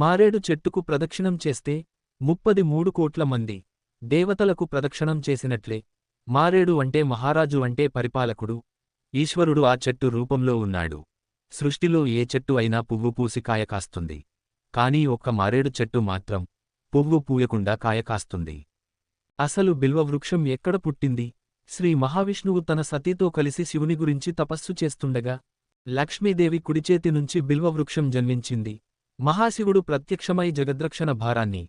మారేడు చెట్టుకు ప్రదక్షిణం చేస్తే ముప్పది మూడు కోట్ల మంది దేవతలకు ప్రదక్షిణం చేసినట్లే. మారేడు అంటే మహారాజు అంటే పరిపాలకుడు. ఈశ్వరుడు ఆ చెట్టు రూపంలో ఉన్నాడు. సృష్టిలో ఏ చెట్టు అయినా పువ్వు పూసి కాయ కాస్తుంది. కానీ ఒక్క మారేడు చెట్టు మాత్రం పువ్వు పూయకుండా కాయ కాస్తుంది. అసలు బిల్వవృక్షం ఎక్కడ పుట్టింది? శ్రీ మహావిష్ణువు తన సతీతో కలిసి శివుని గురించి తపస్సు చేస్తుండగా లక్ష్మీదేవి కుడిచేతి నుంచి బిల్వవృక్షం జన్మించింది. మహాశివుడు ప్రత్యక్షమై జగద్రక్షణ భారాన్ని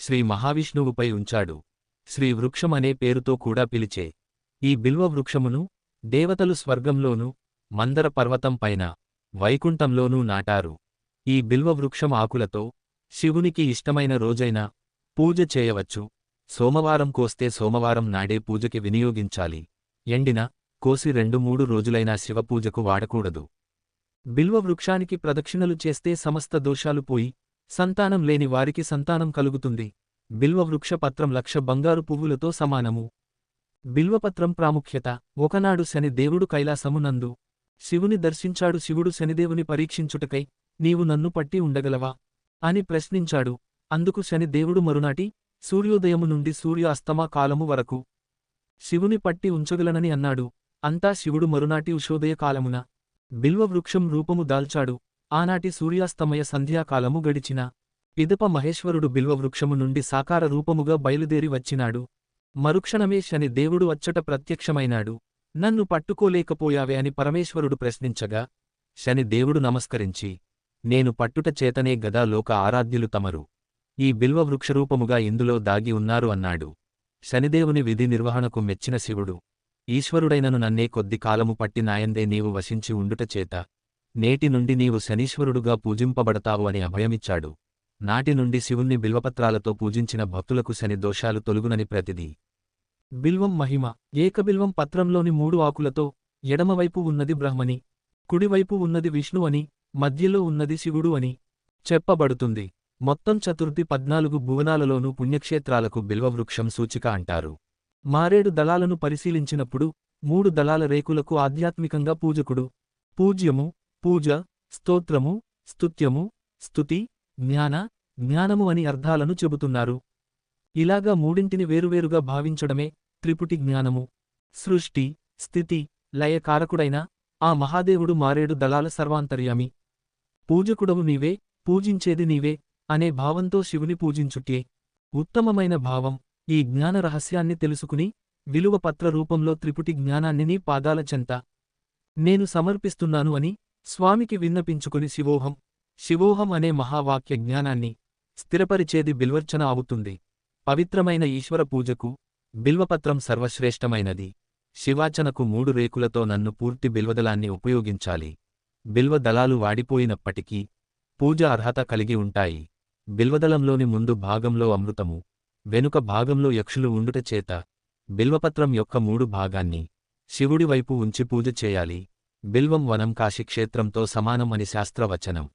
శ్రీ మహావిష్ణువుపై ఉంచాడు. శ్రీ వృక్షం అనే పేరుతో కూడా పిలిచే ఈ బిల్వవృక్షమును దేవతలు స్వర్గంలోనూ మందర పర్వతం పైన వైకుంఠంలోనూ నాటారు. ఈ బిల్వవృక్షం ఆకులతో శివునికి ఇష్టమైన రోజైనా పూజ చేయవచ్చు. సోమవారం కోస్తే సోమవారం నాడే పూజకి వినియోగించాలి. ఎండిన కోసి రెండు మూడు రోజులైనా శివపూజకు వాడకూడదు. బిల్వ వృక్షానికి ప్రదక్షిణలు చేస్తే సమస్త దోషాలు పోయి సంతానం లేని వారికి సంతానం కలుగుతుంది. బిల్వవృక్షపత్రం పత్రం లక్ష బంగారు పువ్వులతో సమానము. బిల్వపత్రం ప్రాముఖ్యత. ఒకనాడు శని దేవుడు కైలాసమునందు శివుని దర్శించాడు. శివుడు శనిదేవుని పరీక్షించుటకై నీవు నన్ను పట్టి ఉండగలవా? అని ప్రశ్నించాడు. అందుకు శనిదేవుడు మరునాటి సూర్యోదయము నుండి సూర్య అస్తమా కాలము వరకు శివుని పట్టి ఉంచగలనని అన్నాడు. అంతా శివుడు మరునాటి ఉషోదయ కాలమున బిల్వవృక్షం రూపము దాల్చాడు. ఆనాటి సూర్యాస్తమయ సంధ్యాకాలము గడిచిన. పిదప మహేశ్వరుడు బిల్వవృక్షము నుండి సాకార రూపముగా బయలుదేరి వచ్చినాడు. మరుక్షణమే శని దేవుడు అచ్చట ప్రత్యక్షమైనాడు. నన్ను పట్టుకోలేకపోయావే అని పరమేశ్వరుడు ప్రశ్నించగా శని దేవుడు నమస్కరించి నేను పట్టుట చేతనే గదా లోక ఆరాధ్యులు తమరు. ఈ బిల్వ వృక్షరూపముగా ఇందులో దాగి ఉన్నారు అన్నాడు. శనిదేవుని విధి నిర్వహణకు మెచ్చిన శివుడు. ఈశ్వరుడైనను నన్నే కొద్ది కాలము పట్టి నాయందే నీవు వశించి ఉండుట చేత. నేటి నుండి నీవు శనీశ్వరుడుగా పూజింపబడతావు అని అభయమిచ్చాడు. నాటి నుండి శివుణ్ణి బిల్వపత్రాలతో పూజించిన భక్తులకు శని దోషాలు తొలుగునని ప్రతిదీ. బిల్వం మహిమ. ఏకబిల్వం పత్రంలోని మూడు ఆకులతో ఎడమవైపు ఉన్నది బ్రహ్మని కుడివైపు ఉన్నది విష్ణు అని మధ్యలో ఉన్నది శివుడు అని చెప్పబడుతుంది. మొత్తం చతుర్థి పద్నాలుగు భువనాలలోనూ పుణ్యక్షేత్రాలకు బిల్వవృక్షం సూచిక అంటారు. మారేడు దళాలను పరిశీలించినప్పుడు మూడు దళాల రేకులకు ఆధ్యాత్మికంగా పూజకుడు. పూజ్యము పూజ స్తోత్రము స్తుత్యము స్తుతి జ్ఞాన జ్ఞానము అని అర్థాలను చెబుతున్నారు. ఇలాగా మూడింటిని వేరువేరుగా భావించడమే త్రిపుటి జ్ఞానము. సృష్టి స్థితి లయకారకుడైన ఆ మహాదేవుడు మారేడు దళాల సర్వాంతర్యామి. పూజకుడవు నీవే పూజించేది నీవే అనే భావంతో శివుని పూజించుట్టే ఉత్తమమైన భావం. ఈ జ్ఞాన రహస్యాన్ని తెలుసుకుని విలువ పత్ర రూపంలో త్రిపుటి జ్ఞానాన్ని నీ పాదాల చెంత. నేను సమర్పిస్తున్నాను అని స్వామికి విన్నపించుకుని శివోహం శివోహం అనే మహావాక్య జ్ఞానాన్ని స్థిరపరిచేది బిల్వర్చన అవుతుంది. పవిత్రమైన ఈశ్వర పూజకు బిల్వపత్రం సర్వశ్రేష్టమైనది. శివాచనకు మూడు రేకులతో నన్ను పూర్తి బిల్వదలాన్ని ఉపయోగించాలి. బిల్వ దళాలు వాడిపోయినప్పటికీ పూజ అర్హత కలిగి ఉంటాయి. బిల్వదళంలోని ముందు భాగంలో అమృతము వెనుక భాగంలో యక్షులు ఉండుట చేత బిల్వపత్రం యొక్క మూడు భాగాన్ని శివుడి వైపు ఉంచి పూజ చేయాలి. బిల్వం వనం కాశీక్షేత్రంతో సమానం అని శాస్త్రవచనం.